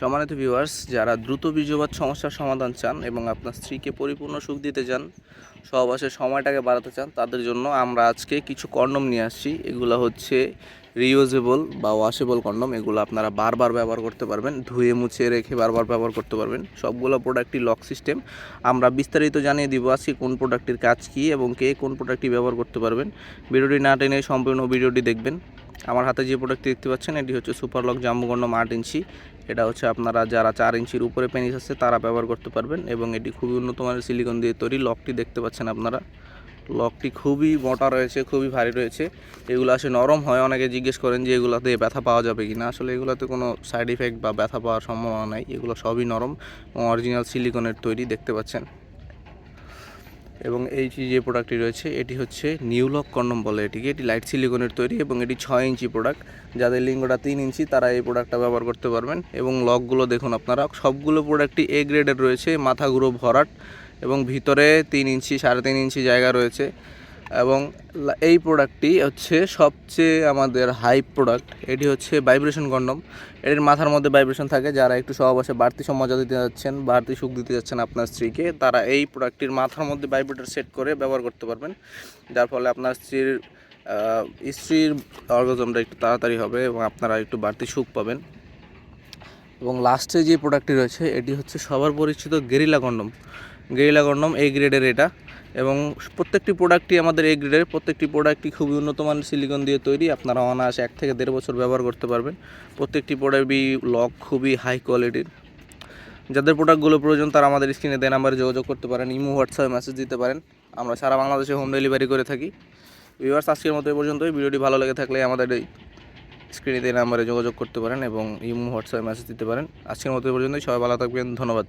সম্মানিত ভিউয়ার্স যারা দ্রুত বীর্যপাত সমস্যার সমাধান চান এবং আপনার স্ত্রীকে পরিপূর্ণ সুখ দিতে চান সহবাসের সময়টাকে বাড়াতে চান, তাদের জন্য আমরা আজকে কিছু কন্ডম নিয়ে আসছি। এগুলো হচ্ছে রিউজেবল বা ওয়াশেবল কন্ডম এগুলো আপনারা বারবার ব্যবহার করতে পারবেন, ধুয়ে মুছে রেখে বারবার ব্যবহার করতে পারবেন। সবগুলো প্রোডাক্টই লক সিস্টেম আমরা বিস্তারিত জানিয়ে দিব আজকে কোন প্রোডাক্টের কাজ কী এবং কে কোন প্রোডাক্টটি ব্যবহার করতে পারবেন। ভিডিওটি না টেনে সম্পূর্ণ ভিডিওটি দেখবেন। আমার হাতে যে প্রোডাক্টটি দেখতে পাচ্ছেন, এটি হচ্ছে সুপার লক জাম্বু কন্ডম আট ইঞ্চি। এটা হচ্ছে আপনারা যারা চার ইঞ্চির উপরে পেনিস আছে, তারা ব্যবহার করতে পারবেন এবং এটি খুবই উন্নত মানের সিলিকন দিয়ে তৈরি। লকটি দেখতে পাচ্ছেন আপনারা। লকটি খুবই মোটা রয়েছে, খুবই ভারী রয়েছে। এগুলো আসলে নরম হয়, অনেকে জিজ্ঞেস করেন যে এগুলোতে ব্যথা পাওয়া যাবে কি না আসলে এগুলোতে কোনো সাইড ইফেক্ট বা ব্যথা পাওয়ার সম্ভাবনা নাই। এগুলো সবই নরম অরিজিনাল সিলিকনের তৈরি, দেখতে পাচ্ছেন। এবং এই যে প্রোডাক্টটি রয়েছে, এটি হচ্ছে নিউলক কন্ডম বলে এটিকে। এটি লাইট সিলিকনের তৈরি এবং এটি ছয় ইঞ্চি প্রোডাক্ট যাদের লিঙ্গটা তিন ইঞ্চি, তারা এই প্রোডাক্টটা ব্যবহার করতে পারবেন। এবং লকগুলো দেখুন আপনারা, সবগুলো প্রোডাক্টই এ গ্রেডের রয়েছে মাথাগুলো ভরাট এবং ভিতরে তিন ইঞ্চি, সাড়ে তিন ইঞ্চি জায়গা রয়েছে। এবং এই প্রোডাক্টটি হচ্ছে সবচেয়ে আমাদের হাই প্রোডাক্ট এটি হচ্ছে ভাইব্রেশন কন্ডম এটির মাথার মধ্যে ভাইব্রেশন থাকে। যারা একটু সহবাসে বাড়তি মজা দিতে যাচ্ছেন, বাড়তি সুখ দিতে যাচ্ছেন আপনার স্ত্রীকে, তারা এই প্রোডাক্টটির মাথার মধ্যে ভাইব্রেটর সেট করে ব্যবহার করতে পারবেন। যার ফলে আপনার স্ত্রীর স্ত্রীর অর্গজমটা একটু তাড়াতাড়ি হবে এবং আপনারা একটু বাড়তি সুখ পাবেন। এবং লাস্টে যে প্রোডাক্টটি রয়েছে, এটি হচ্ছে সবার পরিচিত গেরিলা কন্ডম গেরিলা কন্ডম এই গ্রেডের এটা। এবং প্রত্যেকটি প্রোডাক্টই আমাদের এই গ্রেডের প্রত্যেকটি প্রোডাক্টই খুবই উন্নত মানের সিলিকন দিয়ে তৈরি। আপনারা অনায়াসে এক থেকে দেড় বছর ব্যবহার করতে পারবেন। প্রত্যেকটি প্রোডাক্টই লক খুবই হাই কোয়ালিটির যাদের প্রোডাক্টগুলো প্রয়োজন, তারা আমাদের স্ক্রিনে দেয় নাম্বারে যোগাযোগ করতে পারেন, ইমো হোয়াটসঅ্যাপে মেসেজ দিতে পারেন। আমরা সারা বাংলাদেশে হোম ডেলিভারি করে থাকি। ভিউয়ার্স আজকের মতো এই পর্যন্তই। ভিডিওটি ভালো লেগে থাকলে আমাদের এই স্ক্রিনে দেয় নাম্বারে যোগাযোগ করতে পারেন এবং ইমো হোয়াটসঅ্যাপে মেসেজ দিতে পারেন। আজকের মতো এই পর্যন্তই। সবাই ভালো থাকবেন। ধন্যবাদ।